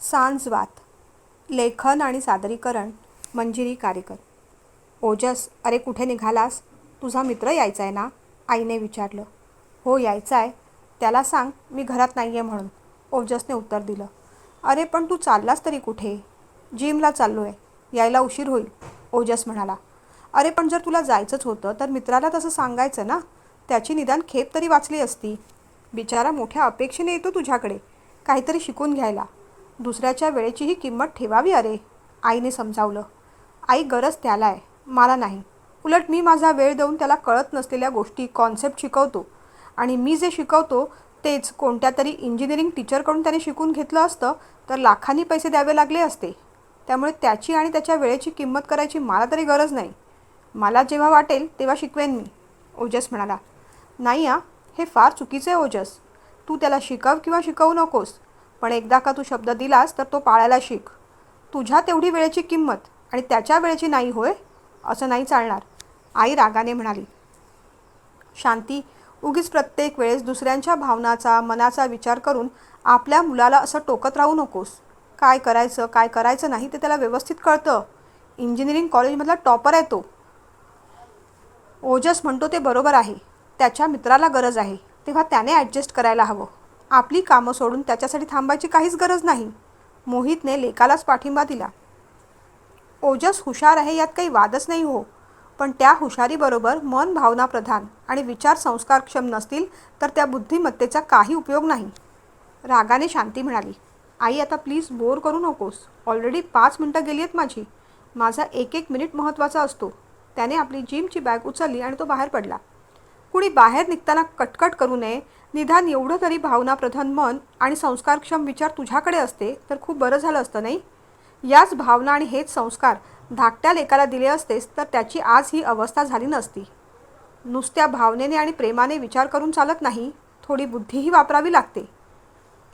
सांजवात लेखन आणि सादरीकरण मंजिरी कारेकर. ओजस अरे कुठे निघालास? तुझा मित्र यायचा आहे ना? आईने विचारलं. हो यायचा आहे त्याला सांग मी घरात नाही आहे म्हणून. ओजसने उत्तर दिलं. अरे पण तू चाललास तरी कुठे? जिमला चाललो आहे यायला उशीर होईल. ओजस म्हणाला. अरे पण जर तुला जायचंच होतं तर मित्राला तसं सांगायचं ना? त्याची निदान खेप तरी वाचली असती. बिचारा मोठ्या अपेक्षेने येतो तुझ्याकडे. काहीतरी शिकून घ्यायला. दुसऱ्याच्या वेळेचीही किंमत ठेवावी अरे. आईने समजावलं. आई गरज त्याला आहे मला नाही. उलट मी माझा वेळ देऊन त्याला कळत नसलेल्या गोष्टी कॉन्सेप्ट शिकवतो. आणि मी जे शिकवतो तेच कोणत्या तरी इंजिनिअरिंग टीचरकडून त्याने शिकून घेतलं असतं तर लाखांनी पैसे द्यावे लागले असते. त्यामुळे त्याची आणि त्याच्या वेळेची किंमत करायची मला तरी गरज नाही. मला जेव्हा वाटेल तेव्हा शिकवेन मी ओजस म्हणाला. नाही आ हे फार चुकीचं आहे ओजस. तू त्याला शिकव किंवा शिकवू नकोस. पण एकदा का तू शब्द दिलास तर तो पाळायला शिक. तुझ्या तेवढी वेळेची किंमत आणि त्याच्या वेळेची नाही होय असं नाही चालणार आई रागाने म्हणाली. शांती उगीच प्रत्येक वेळेस दुसऱ्यांच्या भावनाचा मनाचा विचार करून आपल्या मुलाला असं टोकत राहू नकोस. काय करायचं काय करायचं नाही ते त्याला व्यवस्थित कळतं. इंजिनिअरिंग कॉलेजमधला टॉपर आहे तो. ओजस म्हणतो ते बरोबर आहे. त्याच्या मित्राला गरज आहे. तेव्हा त्याने ॲडजस्ट करायला हवं. आपली कामं सोडून त्याच्यासाठी थांबायची काहीच गरज नाही. मोहितने लेकालाच पाठिंबा दिला. ओजस हुशार आहे यात काही वादच नाही हो पण त्या हुशारीबरोबर मन भावनाप्रधान आणि विचार संस्कारक्षम नसतील तर त्या बुद्धिमत्तेचा काही उपयोग नाही. रागाने शांती म्हणाली आई आता प्लीज बोर करू नकोस. ऑलरेडी पाच मिनटं गेली आहेत माझी. माझा एक एक मिनिट महत्त्वाचा असतो. त्याने आपली जिमची बॅग उचलली आणि तो बाहेर पडला. कुणी बाहेर निघताना कटकट करू नये निदान एवढं तरी भावनाप्रधान मन आणि संस्कारक्षम विचार तुझ्याकडे असते तर खूप बरं झालं असतं नाही? याच भावना आणि हेच संस्कार धाकट्या लेकाला दिले असतेस तर त्याची आज ही अवस्था झाली नसती. नुसत्या भावनेने आणि प्रेमाने विचार करून चालत नाही थोडी बुद्धीही वापरावी लागते.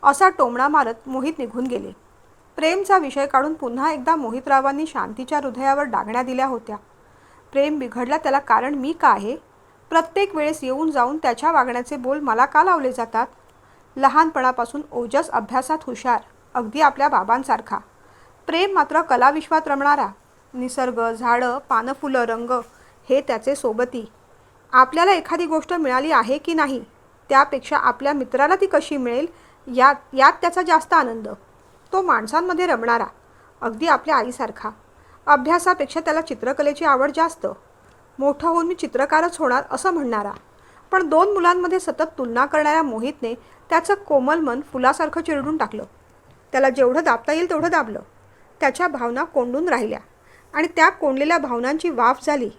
असा टोमणा मारत मोहित निघून गेले. प्रेमचा विषय काढून पुन्हा एकदा मोहितरावांनी शांतीच्या हृदयावर डागण्या दिल्या होत्या. प्रेम बिघडला त्याला कारण मी का आहे? प्रत्येक वेळेस येऊन जाऊन त्याच्या वागण्याचे बोल मला का लावले जातात? लहानपणापासून ओजस अभ्यासात हुशार अगदी आपल्या बाबांसारखा. प्रेम मात्र कलाविश्वात रमणारा. निसर्ग झाडं पानं फुलं रंग हे त्याचे सोबती. आपल्याला एखादी गोष्ट मिळाली आहे की नाही? त्यापेक्षा आपल्या मित्राला ती कशी मिळेल? यात यात त्याचा जास्त आनंद. तो माणसांमध्ये रमणारा अगदी आपल्या आईसारखा. अभ्यासापेक्षा त्याला चित्रकलेची आवड जास्त. मोठं होऊन मी चित्रकारच होणार असं म्हणणारा. पण दोन मुलांमध्ये सतत तुलना करणाऱ्या मोहितने त्याचं कोमल मन फुलासारखं चिरडून टाकलं. त्याला जेवढं दाबता येईल तेवढं दाबलं. त्याच्या भावना कोंडून राहिल्या आणि त्या कोंडलेल्या भावनांची वाफ झाली.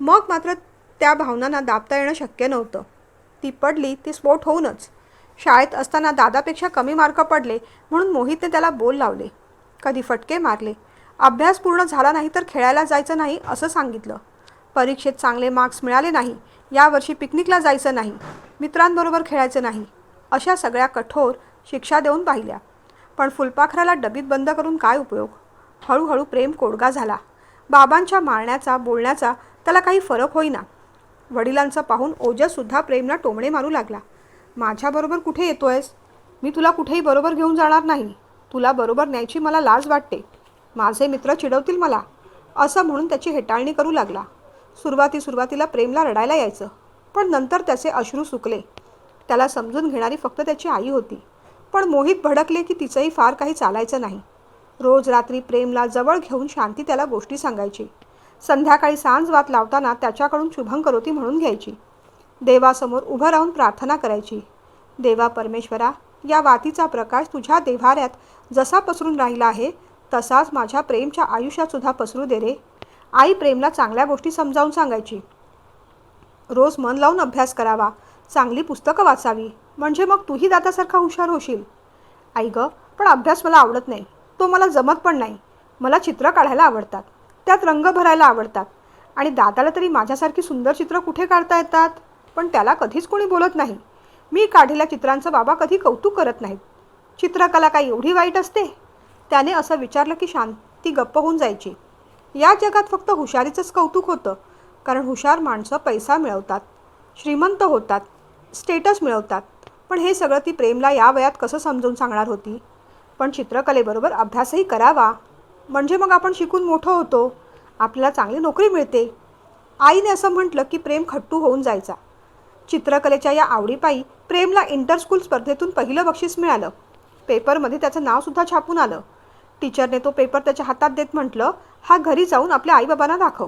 मग मात्र त्या भावनांना दाबता येणं शक्य नव्हतं. ती पडली ती स्फोट होऊनच. शाळेत असताना दादापेक्षा कमी मार्क पडले म्हणून मोहितने त्याला बोल लावले. कधी फटके मारले. अभ्यास पूर्ण झाला नाही तर खेळायला जायचं नाही असं सांगितलं. परीक्षेत चांगले मार्क्स मिळाले नाही. यावर्षी पिकनिकला जायचं नाही. मित्रांबरोबर खेळायचं नाही. अशा सगळ्या कठोर शिक्षा देऊन पाहिल्या. पण फुलपाखराला डबीत बंद करून काय उपयोग? हळूहळू प्रेम कोडगा झाला. बाबांच्या मारण्याचा बोलण्याचा त्याला काही फरक होईना. वडिलांचं पाहून ओजसुद्धा प्रेमला टोमणे मारू लागला. माझ्याबरोबर कुठे येतोयस? मी तुला कुठेही बरोबर घेऊन जाणार नाही. तुला बरोबर न्यायची मला लाज वाटते. माझे मित्र चिडवतील मला. असं म्हणून त्याची हेटाळणी करू लागला. सुरुवाती सुरुवातीला प्रेमला रडायला यायचं पण नंतर त्याचे अश्रू सुकले. त्याला समजून घेणारी फक्त त्याची आई होती. पण मोहित भडकले की तिचंही फार काही चालायचं नाही. रोज रात्री प्रेमला जवळ घेऊन शांती त्याला गोष्टी सांगायची. संध्याकाळी सांजवात लावताना त्याच्याकडून शुभंकरोती म्हणून घ्यायची. देवासमोर उभं राहून प्रार्थना करायची. देवा परमेश्वरा या वातीचा प्रकाश तुझ्या देव्हाऱ्यात जसा पसरून राहिला आहे तसाच माझ्या प्रेमच्या आयुष्यातसुद्धा पसरू दे रे. आई प्रेमला चांगल्या गोष्टी समजावून सांगायची. रोज मन लावून अभ्यास करावा चांगली पुस्तकं वाचावी म्हणजे मग तूही दादासारखा हुशार होशील. आई गं पण अभ्यास मला आवडत नाही तो मला जमत पण नाही. मला चित्र काढायला आवडतात त्यात रंग भरायला आवडतात. आणि दादाला तरी माझ्यासारखी सुंदर चित्र कुठे काढता येतात? पण त्याला कधीच कोणी बोलत नाही. मी काढलेल्या चित्रांचं बाबा कधी कौतुक करत नाहीत. चित्रकला काय एवढी वाईट असते? त्याने असं विचारलं की शांती गप्प होऊन जायची. या जगात फक्त हुशारीचंच कौतुक होतं. कारण हुशार माणसं पैसा मिळवतात श्रीमंत होतात स्टेटस मिळवतात. पण हे सगळं ती प्रेमला या वयात कसं समजून सांगणार होती? पण चित्रकलेबरोबर अभ्यासही करावा. म्हणजे मग आपण शिकून मोठं होतो. आपल्याला चांगली नोकरी मिळते. आईने असं म्हटलं की प्रेम खट्टू होऊन जायचा. चित्रकलेच्या या आवडीपायी प्रेमला इंटरस्कूल स्पर्धेतून पहिलं बक्षीस मिळालं. पेपरमध्ये त्याचं नावसुद्धा छापून आलं. टीचरने तो पेपर त्याच्या हातात देत म्हटलं हा घरी जाऊन आपल्या आईबाबांना दाखव.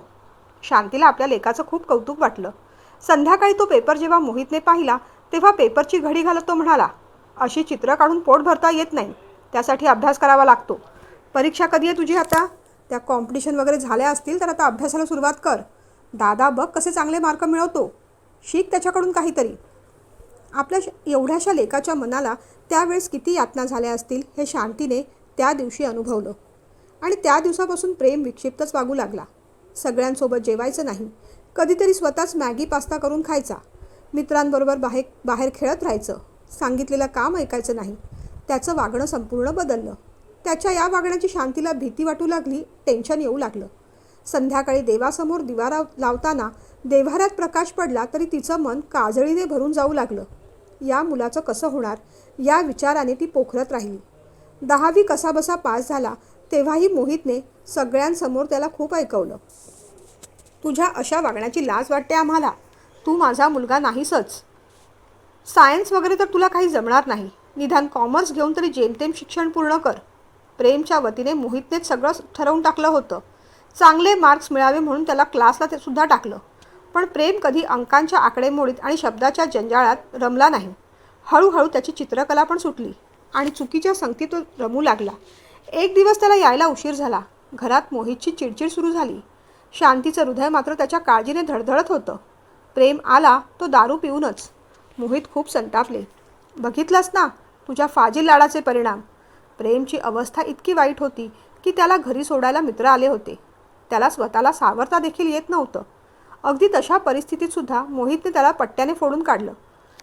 शांतीला आपल्या लेखाचं खूप कौतुक वाटलं. संध्याकाळी तो पेपर जेव्हा मोहितने पाहिला तेव्हा पेपरची घडी घालत तो म्हणाला अशी चित्र काढून पोट भरता येत नाही. त्यासाठी अभ्यास करावा लागतो. परीक्षा कधी आहे तुझी आता? त्या कॉम्पिटिशन वगैरे झाल्या असतील तर आता अभ्यासाला सुरुवात कर. दादा बघ कसे चांगले मार्क मिळवतो. शिक त्याच्याकडून काहीतरी. आपल्या श- एवढ्याशा लेकाच्या मनाला त्यावेळेस किती यातना झाल्या असतील हे शांतीने त्या दिवशी अनुभवलं. आणि त्या दिवसापासून प्रेम विक्षिप्तच वागू लागला. सगळ्यांसोबत जेवायचं नाही. कधीतरी स्वतःच मॅगी पास्ता करून खायचा. मित्रांबरोबर बाहेर बाहेर खेळत राहायचं. सांगितलेलं काम ऐकायचं नाही. त्याचं वागणं संपूर्ण बदललं. त्याच्या या वागण्याची शांतीला भीती वाटू लागली टेन्शन येऊ लागलं. संध्याकाळी देवासमोर दिवाराव लावताना देव्हाऱ्यात प्रकाश पडला तरी तिचं मन काजळीने भरून जाऊ लागलं. या मुलाचं कसं होणार? या विचाराने ती पोखरत राहिली. दहावी कसाबसा पास झाला तेव्हाही मोहितने सगळ्यांसमोर त्याला खूप ऐकवलं. तुझ्या अशा वागण्याची लाज वाटते आम्हाला? तू माझा मुलगा नाहीसच. सायन्स वगैरे तर तुला काही जमणार नाही. निदान कॉमर्स घेऊन तरी जेमतेम शिक्षण पूर्ण कर. प्रेमच्या वतीने मोहितनेच सगळं ठरवून टाकलं होतं. चांगले मार्क्स मिळावे म्हणून त्याला क्लासला ते सुद्धा टाकलं. पण प्रेम कधी अंकांच्या आकडेमोडीत आणि शब्दाच्या जंजाळात रमला नाही. हळूहळू त्याची चित्रकला पण सुटली. आणि चुकीच्या संगतीत तो रमू लागला. एक दिवस त्याला यायला उशीर झाला. घरात मोहितची चिडचिड सुरू झाली. शांतीचं हृदय मात्र त्याच्या काळजीने धडधडत होतं. प्रेम आला तो दारू पिऊनच. मोहित खूप संतापले. बघितलंस ना तुझ्या फाजील लाडाचे परिणाम. प्रेमची अवस्था इतकी वाईट होती की त्याला घरी सोडायला मित्र आले होते. त्याला स्वतःला सावरता देखील येत नव्हतं. अगदी तशा परिस्थितीत सुद्धा मोहितने त्याला पट्ट्याने फोडून काढलं.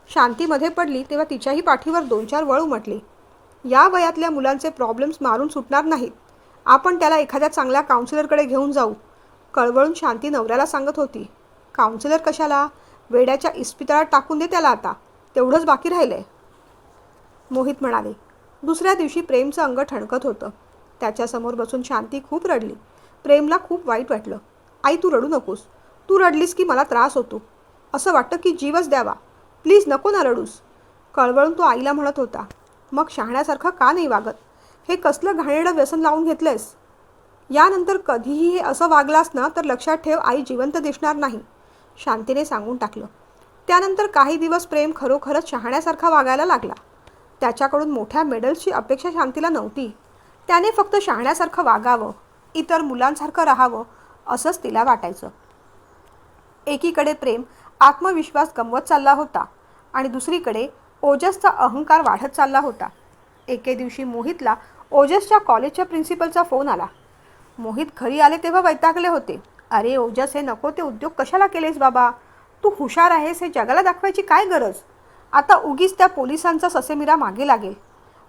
शांतीमध्ये पडली तेव्हा तिच्याही पाठीवर दोन चार वळ उमटले या वयातल्या मुलांचे प्रॉब्लेम्स मारून सुटणार नाहीत. आपण त्याला एखाद्या चांगल्या काउन्सिलरकडे घेऊन जाऊ कळवळून शांती नवऱ्याला सांगत होती. काउन्सिलर कशाला? वेड्याच्या इस्पितळात टाकून दे त्याला आता. तेवढंच बाकी राहिलंय. मोहित म्हणाले दुसऱ्या दिवशी प्रेमचं अंग ठणकत होतं. त्याच्यासमोर बसून शांती खूप रडली. प्रेमला खूप वाईट वाटलं. आई तू रडू नकोस. तू रडलीस की मला त्रास होतो. असं वाटतं की जीवच द्यावा. प्लीज नको ना रडूस. कळवळून तो आईला म्हणत होता मग शहाण्यासारखं का नाही वागत? हे कसलं घाणेरडं व्यसन लावून घेतलंयस? यानंतर कधीही हे असं वागलास ना तर लक्षात ठेव आई जिवंत दिसणार नाही. शांतीने सांगून टाकलं. त्यानंतर काही दिवस प्रेम खरोखरच शहाण्यासारखा वागायला लागला. त्याच्याकडून मोठ्या मेडल्सची अपेक्षा शांतीला नव्हती. त्याने फक्त शहाण्यासारखं वागावं इतर मुलांसारखं राहावं असंच तिला वाटायचं. एकीकडे प्रेम आत्मविश्वास गमवत चालला होता आणि दुसरीकडे ओजसचा अहंकार वाढत चालला होता. एके दिवशी मोहितला ओजसच्या कॉलेजच्या प्रिन्सिपलचा फोन आला. मोहित घरी आले तेव्हा वैतागले होते. अरे ओजस हे नको ते उद्योग कशाला केलेस बाबा? तू हुशार आहेस हे जगाला दाखवायची काय गरज? आता उगीच त्या पोलिसांचा ससेमिरा मागे लागेल.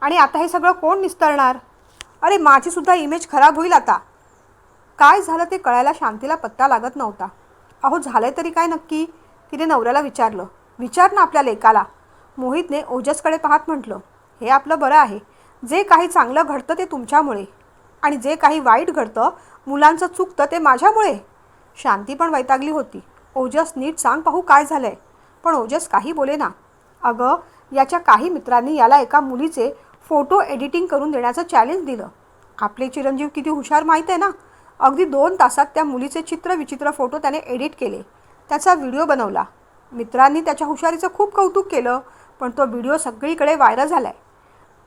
आणि आता हे सगळं कोण निस्तरणार अरे माझीसुद्धा इमेज खराब होईल आता. काय झालं ते कळायला शांतीला पत्ता लागत नव्हता. अहो झालं तरी काय नक्की? तिने नवऱ्याला विचारलं. विचार ना आपल्या लेकाला. मोहितने ओजसकडे पाहत म्हटलं हे आपलं बरं आहे. जे काही चांगलं घडतं ते तुमच्यामुळे. आणि जे काही वाईट घडतं मुलांचं चुकतं ते माझ्यामुळे. शांती पण वैतागली होती. ओजस नीट सांग पाहू काय झालं आहे पण ओजस काही बोले ना अगं याच्या काही मित्रांनी याला एका मुलीचे फोटो एडिटिंग करून देण्याचं चॅलेंज दिलं. आपले चिरंजीव किती हुशार माहीत आहे ना? अगदी दोन तासात त्या मुलीचे चित्र विचित्र फोटो त्याने एडिट केले. त्याचा व्हिडिओ बनवला. मित्रांनी त्याच्या हुशारीचं खूप कौतुक केलं. पण तो व्हिडिओ सगळीकडे व्हायरल झाला आहे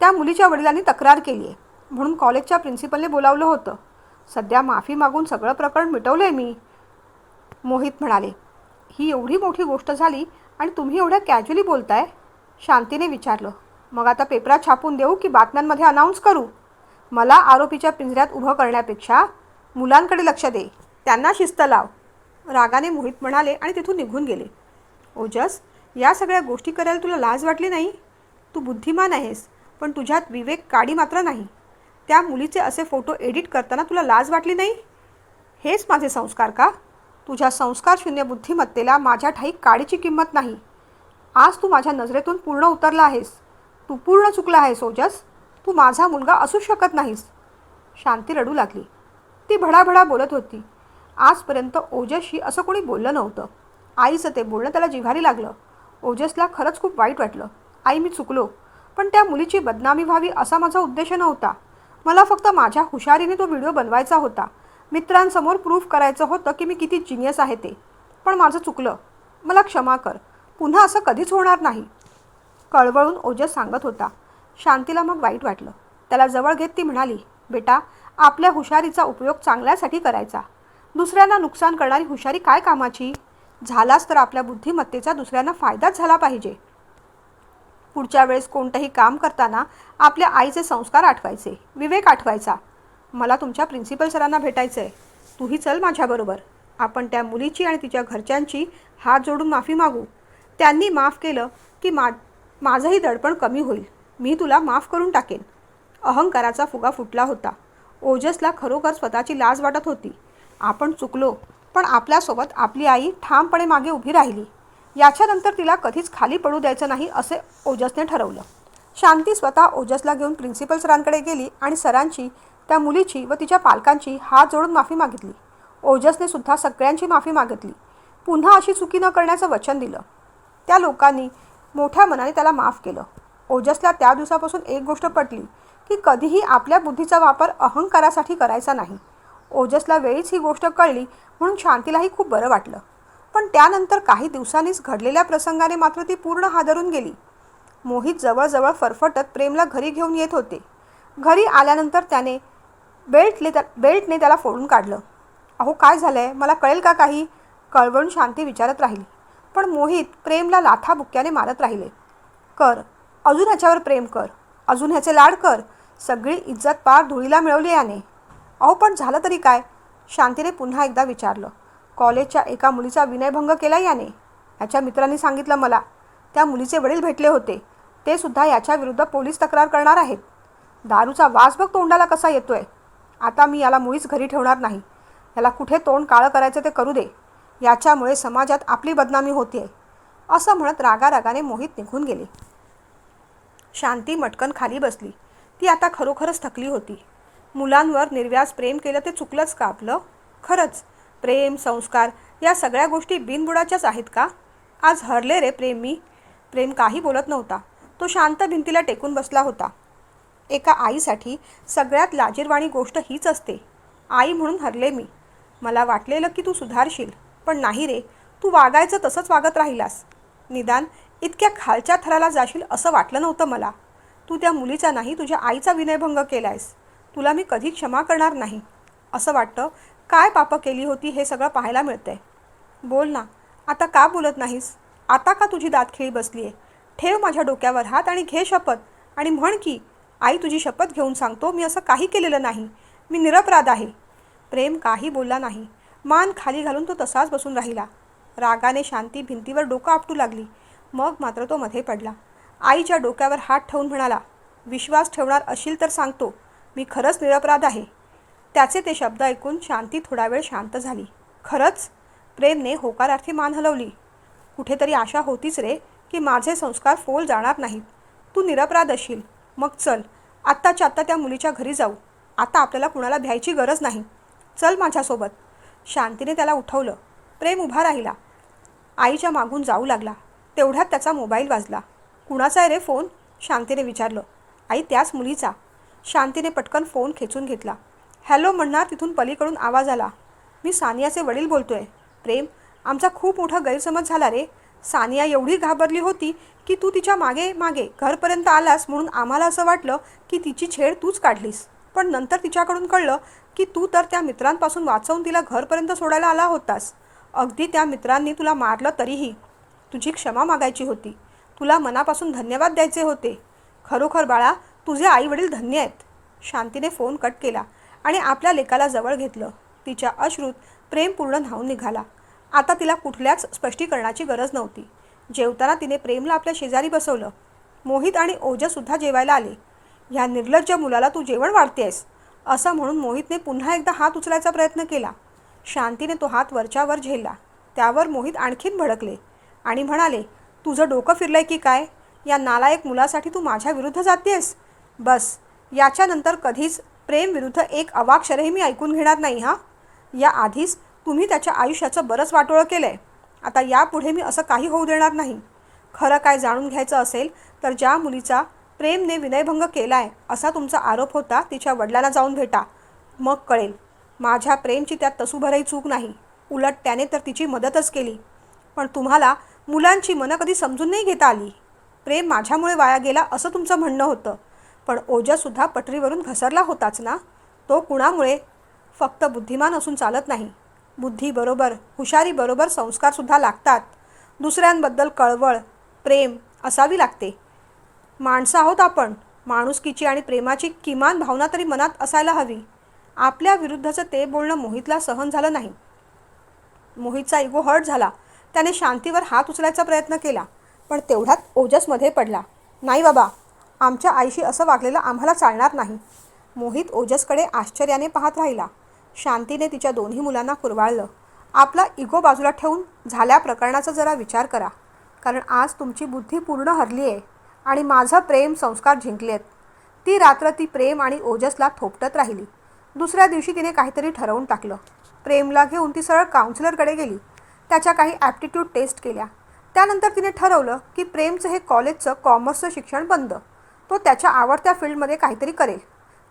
त्या मुलीच्या वडिलांनी तक्रार केली आहे म्हणून कॉलेजच्या प्रिन्सिपलने बोलावलं होतं. सध्या माफी मागून सगळं प्रकरण मिटवलं आहे मी. मोहित म्हणाले ही एवढी मोठी गोष्ट झाली आणि तुम्ही एवढ्या कॅज्युअली बोलताय? शांतीने विचारलं मग आता पेपरात छापून देऊ की बातम्यांमध्ये अनाऊन्स करू? मला आरोपीच्या पिंजऱ्यात उभं करण्यापेक्षा मुलांकडे लक्ष दे त्यांना शिस्त लाव. रागाने मोहित म्हणाले आणि तिथून निघून गेले. ओजस या सगळ्या गोष्टी करायला तुला लाज वाटली नाही? तू बुद्धिमान आहेस पण तुझ्यात विवेक काडी मात्र नाही. त्या मुलीचे असे फोटो एडिट करताना तुला लाज वाटली नाही? हेच माझे संस्कार का? तुझ्या संस्कारशून्य बुद्धिमत्तेला माझ्या ठाई काडीची किंमत नाही. आज तू माझ्या नजरेतून पूर्ण उतरला आहेस. तू पूर्ण चुकला आहेस ओजस. तू माझा मुलगा असू शकत नाहीस. शांती रडू लागली. ती भडाभडा बोलत होती. आजपर्यंत ओजसशी असं कोणी बोललं नव्हतं. आईचं ते बोलणं त्याला जिव्हारी लागलं. ओजसला खरंच खूप वाईट वाटलं. आई मी चुकलो. पण त्या मुलीची बदनामी व्हावी असा माझा उद्देश नव्हता. मला फक्त माझ्या हुशारीने तो व्हिडिओ बनवायचा होता. मित्रांसमोर प्रूफ करायचं होतं की मी किती जिनियस आहे ते. पण माझं चुकलं. मला क्षमा कर. पुन्हा असं कधीच होणार नाही. कळवळून ओजस सांगत होता. शांतीला मग वाईट वाटलं. त्याला जवळ घेत ती म्हणाली बेटा आपल्या हुशारीचा उपयोग चांगल्यासाठी करायचा. दुसऱ्यांना नुकसान करणारी हुशारी काय कामाची? झालाच तर आपल्या बुद्धिमत्तेचा दुसऱ्यांना फायदाच झाला पाहिजे. पुढच्या वेळेस कोणतंही काम करताना आपल्या आईचे संस्कार आठवायचे विवेक आठवायचा. मला तुमच्या प्रिन्सिपल सरांना भेटायचं आहे तूही चल माझ्याबरोबर. आपण त्या मुलीची आणि तिच्या घरच्यांची हात जोडून माफी मागू. त्यांनी माफ केलं की मा माझंही दडपण कमी होईल. मी तुला माफ करून टाकेन. अहंकाराचा फुगा फुटला होता. ओजसला खरोखर स्वतःची लाज वाटत होती. आपण चुकलो. पण आपल्यासोबत आपली आई ठामपणे मागे उभी राहिली. याच्यानंतर तिला कधीच खाली पडू द्यायचं नाही असे ओजसने ठरवलं. शांती स्वतः ओजसला घेऊन प्रिन्सिपल सरांकडे गेली आणि सरांची त्या मुलीची व तिच्या पालकांची हात जोडून माफी मागितली. ओजसने सुद्धा सगळ्यांची माफी मागितली. पुन्हा अशी चुकी न करण्याचं वचन दिलं. त्या लोकांनी मोठ्या मनाने त्याला माफ केलं. ओजसला त्या दिवसापासून एक गोष्ट पटली की कधीही आपल्या बुद्धीचा वापर अहंकारासाठी करायचा नाही. ओजसला वेळीच ही गोष्ट कळली म्हणून शांतीलाही खूप बरं वाटलं. पण त्यानंतर काही दिवसांनीच घडलेल्या प्रसंगाने मात्र ती पूर्ण हादरून गेली. मोहित जवळजवळ फरफटत प्रेमला घरी घेऊन येत होते. घरी आल्यानंतर त्याने बेल्टले त्या बेल्टने त्याला फोडून काढलं. अहो काय झालं आहे मला कळेल का काही? कळवळून शांती विचारत राहिली. पण मोहित प्रेमला लाथाबुक्याने मारत राहिले. कर. अजून ह्याच्यावर प्रेम कर. अजून ह्याचे लाड कर. सगळी इज्जत पार धुळीला मिळवली याने. अहो पण झालं तरी काय? शांतीने पुन्हा एकदा विचारलं. कॉलेजच्या एका मुलीचा विनयभंग केला याने? याच्या मित्रांनी सांगितलं मला. त्या मुलीचे वडील भेटले होते. ते सुद्धा याच्या विरुद्ध पोलीस तक्रार करणार आहेत. दारूचा वास बघ तोंडाला कसा येतोय. आता मी याला मुळीच घरी ठेवणार नाही. याला कुठे तोंड काळं करायचं ते करू दे. याच्यामुळे समाजात आपली बदनामी होते असं म्हणत रागारागाने मोहित निघून गेले. शांती मटकन खाली बसली. ती आता खरोखरच थकली होती. मुलांवर निर्व्याज प्रेम केलं ते चुकलंच का आपलं? खरंच प्रेम संस्कार या सगळ्या गोष्टी बिनबुडाच्याच आहेत का? आज हरले रे प्रेम मी. प्रेम काही बोलत नव्हता. तो शांत भिंतीला टेकून बसला होता. एका आईसाठी सगळ्यात लाजीरवाणी गोष्ट हीच असते. आई म्हणून हरले मी. मला वाटलेलं की तू सुधारशील पण नाही रे. तू वागायचं तसंच वागत राहिलास. निदान इतक्या खालच्या थराला जाशील असं वाटलं नव्हतं मला. तू त्या मुलीचा नाही तुझ्या आईचा विनयभंग केलायस. तुला मी कधी क्षमा करणार नाही? असं वाटतं काय पापं केली होती हे सगळं पाहायला मिळतंय. बोल ना आता का बोलत नाहीस? आता का तुझी दातखिळी बसली आहे ठेव माझ्या डोक्यावर हात आणि घे शपथ. आणि म्हण की आई तुझी शपथ घेऊन सांगतो मी असं काही केलेलं नाही. मी निरपराध आहे. प्रेम काही बोलला नाही. मान खाली घालून तो तसाच बसून राहिला. रागाने शांती भिंतीवर डोकं आपटू लागली. मग मात्र तो मध्ये पडला. आईच्या डोक्यावर हात ठेवून म्हणाला विश्वास ठेवणार असेल तर सांगतो. मी खरंच निरपराध आहे. त्याचे ते शब्द ऐकून शांती थोडा वेळ शांत झाली. खरंच? प्रेमने होकारार्थी मान हलवली. कुठेतरी आशा होतीच रे की माझे संस्कार फोल जाणार नाहीत. तू निरपराध असशील. मग चल. आत्ताच्या आत्ता त्या मुलीच्या घरी जाऊ. आता आपल्याला कुणाला भ्यायची गरज नाही. चल माझ्यासोबत. शांतीने त्याला उठवलं. प्रेम उभा राहिला. आईच्या मागून जाऊ लागला. तेवढ्यात त्याचा मोबाईल वाजला. कुणाचा आहे रे फोन? शांतीने विचारलं. आई त्याच मुलीचा. शांतीने पटकन फोन खेचून घेतला. हॅलो म्हणणार तिथून पलीकडून आवाज आला. मी सानियाचे वडील बोलतोय. प्रेम आमचा खूप मोठा गैरसमज झाला रे. सानिया एवढी घाबरली होती की तू तिच्यामागे मागे घरपर्यंत आलास म्हणून आम्हाला असं वाटलं की तिची छेड तूच काढलीस. पण नंतर तिच्याकडून कळलं की तू तर त्या मित्रांपासून वाचवून तिला घरपर्यंत सोडायला आला होतास. अगदी त्या मित्रांनी तुला मारलं तरीही. तुझी क्षमा मागायची होती. तुला मनापासून धन्यवाद द्यायचे होते. खरोखर बाळा तुझे आई वडील धन्य आहेत. शांतीने फोन कट केला आणि आपल्या लेकाला जवळ घेतलं. तिच्या अश्रूत प्रेमपूर्ण न्हावून निघाला. आता तिला कुठल्याच स्पष्टीकरणाची गरज नव्हती. जेवताना तिने प्रेमला आपल्या शेजारी बसवलं. मोहित आणि ओजसुद्धा जेवायला आले. ह्या निर्लज्ज मुलाला तू जेवण वाढतेस असं म्हणून मोहितने पुन्हा एकदा हात उचलायचा प्रयत्न केला. शांतीने तो हात वरच्यावर झेलला. त्यावर मोहित आणखीन भडकले आणि म्हणाले तुझं डोकं फिरलंय की काय? या नालायक मुलासाठी तू माझ्या विरुद्ध जातेस बस. याच्यानंतर कधीच प्रेम विरुद्ध एक अवाक्षरही मी ऐकून घेणार नाही हां? या आधीच तुम्ही त्याच्या आयुष्याचं बरंच वाटोळं केलं आहे आता यापुढे मी असं काही होऊ देणार नाही. खरं काय जाणून घ्यायचं असेल तर ज्या मुलीचा प्रेमने विनयभंग केला आहे असा तुमचा आरोप होता तिच्या वडिलांना जाऊन भेटा. मग कळेल. माझ्या प्रेमची त्यात तसूभरही चूक नाही. उलट त्याने तर तिची मदतच केली. पण तुम्हाला मुलांची मनं कधी समजून नाही घेता आली? प्रेम माझ्यामुळे वाया गेला असं तुमचं म्हणणं होतं. पण ओजसुद्धा पटरीवरून घसरला होताच ना? तो कुणामुळे? फक्त बुद्धिमान असून चालत नाही. बुद्धीबरोबर हुशारीबरोबर संस्कारसुद्धा लागतात. दुसऱ्यांबद्दल कळवळ प्रेम असावी लागते. माणसं आहोत आपण. माणुसकीची आणि प्रेमाची किमान भावना तरी मनात असायला हवी. आपल्या विरुद्धचं ते बोलणं मोहितला सहन झालं नाही. मोहितचा इगो हर्ट झाला. त्याने शांतीवर हात उचलायचा प्रयत्न केला. पण तेवढ्यात ओजसमध्ये पडला. नाही बाबा आमच्या आईशी असं वागलेलं आम्हाला चालणार नाही. मोहित ओजसकडे आश्चर्याने पाहत राहिला. शांतीने तिच्या दोन्ही मुलांना कुरवाळलं आपला इगो बाजूला ठेवून झाल्या प्रकरणाचा जरा विचार करा. कारण आज तुमची बुद्धी पूर्ण हरली आहे आणि माझं प्रेम संस्कार जिंकलेत. ती रात्र ती प्रेम आणि ओजसला थोपटत राहिली. दुसऱ्या दिवशी तिने काहीतरी ठरवून टाकलं. प्रेमला घेऊन ती सरळ काउन्सिलरकडे गेली. त्याच्या काही ॲप्टिट्यूड टेस्ट केल्या. त्यानंतर तिने ठरवलं की प्रेमचं हे कॉलेजचं कॉमर्सचं शिक्षण बंद. तो त्याच्या आवडत्या फील्डमध्ये काहीतरी करेल.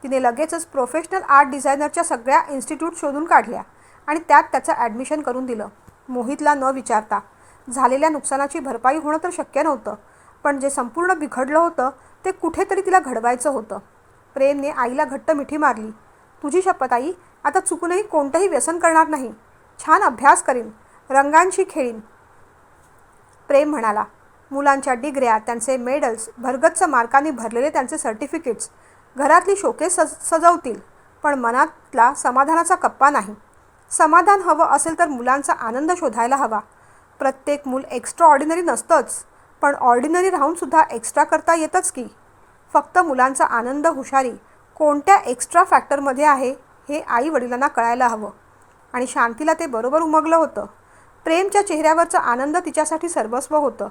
तिने लगेचच प्रोफेशनल आर्ट डिझायनरच्या सगळ्या इन्स्टिट्यूट शोधून काढल्या आणि त्यात त्याचं ॲडमिशन करून दिलं. मोहितला न विचारता. झालेल्या नुकसानाची भरपाई होणं तर शक्य नव्हतं पण जे संपूर्ण बिघडलं होतं ते कुठेतरी तिला घडवायचं होतं. प्रेमने आईला घट्ट मिठी मारली. तुझी शपथ आई. आता चुकूनही कोणतंही व्यसन करणार नाही. छान अभ्यास करीन. रंगांशी खेळीन. प्रेम म्हणाला. मुलांच्या डिग्र्या त्यांचे मेडल्स भरगच्च मार्कांनी भरलेले त्यांचे सर्टिफिकेट्स घरातली शोकेस सज सजवतील. पण मनातला समाधानाचा कप्पा नाही. समाधान हवं असेल तर मुलांचा आनंद शोधायला हवा. प्रत्येक मूल एक्स्ट्रा ऑर्डिनरी नसतंच पण ऑर्डिनरी राहूनसुद्धा एक्स्ट्रा करता येतंच की? फक्त मुलांचा आनंद हुशारी कोणत्या एक्स्ट्रा फॅक्टरमध्ये आहे हे आई वडिलांना कळायला हवं. आणि शांतीला ते बरोबर उमगलं होतं. प्रेमच्या चेहऱ्यावरचा आनंद तिच्यासाठी सर्वस्व होतं.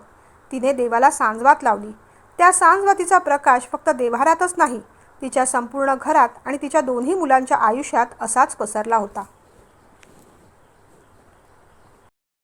तिने देवाला सांजवात लावली. त्या सांजवातीचा प्रकाश फक्त देव्हाऱ्यातच नाही तिच्या संपूर्ण घरात आणि तिच्या दोन्ही मुलांच्या आयुष्यात असाच पसरला होता.